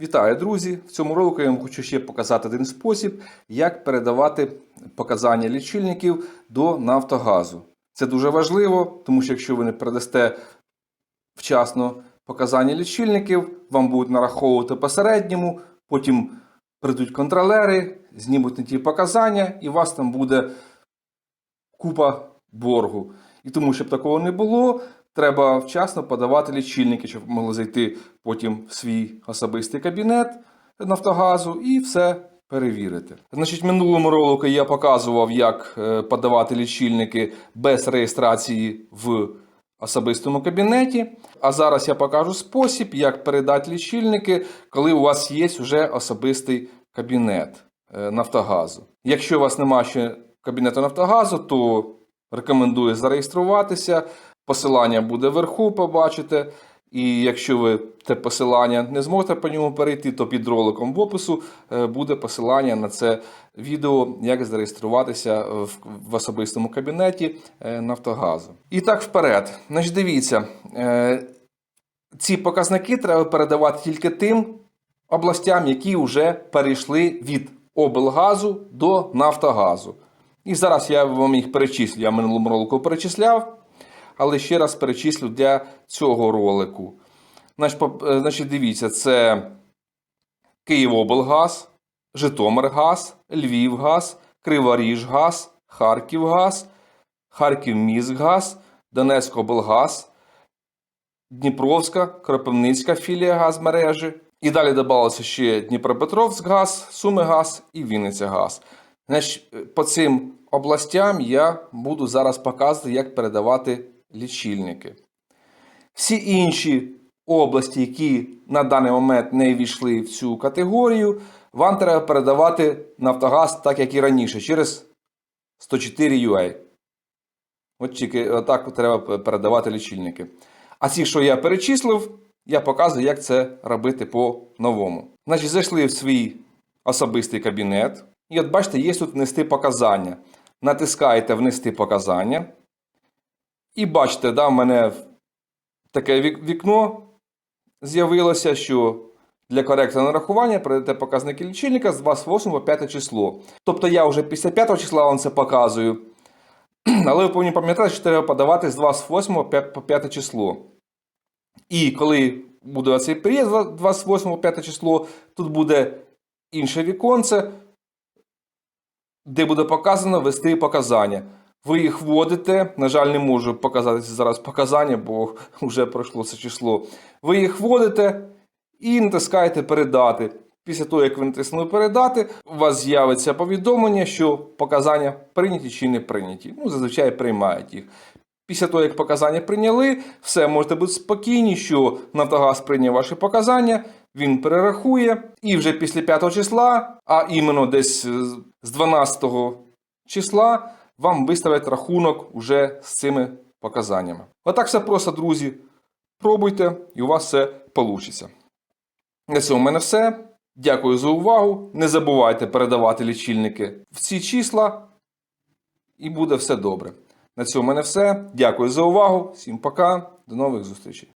Вітаю, друзі! В цьому ролику я вам хочу ще показати один спосіб, як передавати показання лічильників до Нафтогазу. Це дуже важливо, тому що якщо ви не передасте вчасно показання лічильників, вам будуть нараховувати по середньому, потім прийдуть контролери, знімуть не ті показання, і у вас там буде купа боргу. І тому, щоб такого не було, треба вчасно подавати лічильники, щоб могли зайти потім в свій особистий кабінет Нафтогазу і все перевірити. Значить, минулому ролику я показував, як е, подавати лічильники без реєстрації в особистому кабінеті. А зараз я покажу спосіб, як передати лічильники, коли у вас є вже особистий кабінет е, Нафтогазу. Якщо у вас немає ще кабінету Нафтогазу, то рекомендую зареєструватися. Посилання буде вверху, побачите. І якщо ви те посилання не зможете по ньому перейти, то під роликом в опису е, буде посилання на це відео, як зареєструватися в, особистому кабінеті е, Нафтогазу. І так вперед. Значить, дивіться, е, ці показники треба передавати тільки тим областям, які вже перейшли від облгазу до Нафтогазу. І зараз я вам їх перечислю. Я минулому ролику перечисляв, але ще раз перечислю для цього ролику. Е, значить дивіться, це Київоблгаз, Житомиргаз, Львівгаз, Криворіжгаз, Харківгаз, Харківміськгаз, Донецькоблгаз, Дніпровська, Кропивницька філія газмережі. І далі додалося ще Дніпропетровськгаз, Сумигаз і Вінницягаз. Значить, по цим областям я буду зараз показувати, як передавати лічильники. Всі інші області, які на даний момент не війшли в цю категорію, вам треба передавати Нафтогаз так, як і раніше, через 104 UA. От тільки отак треба передавати лічильники. А ці, що я перечислив, я показую, як це робити по-новому. Значить, зайшли в свій особистий кабінет. І от бачите, є тут внести показання. Натискаєте внести показання. І бачите, да, в мене таке вікно з'явилося, що для коректного нарахування передаєте показники лічильника з 28 по 5 число. Тобто я вже після 5 числа вам це показую. Але ви повинні пам'ятати, що треба подавати з 28 по 5 число. І коли буде цей період 28 5 число, тут буде інше віконце, де буде показано ввести показання. Ви їх вводите. На жаль, не можу показати зараз показання, бо вже пройшло це число. Ви їх вводите і натискаєте передати. Після того, як ви натиснули передати, у вас з'явиться повідомлення, що показання прийняті чи не прийняті. Ну, зазвичай приймають їх. Після того, як показання прийняли, все можете бути спокійні, що Нафтогаз прийняв ваші показання, він перерахує, і вже після 5 числа, а іменно десь з 12 числа, вам виставлять рахунок уже з цими показаннями. Отак все просто, друзі. Пробуйте, і у вас все вийде. На цьому в мене все. Дякую за увагу. Не забувайте передавати лічильники в ці числа, і буде все добре. На цьому в мене все. Дякую за увагу. Всім пока. До нових зустрічей.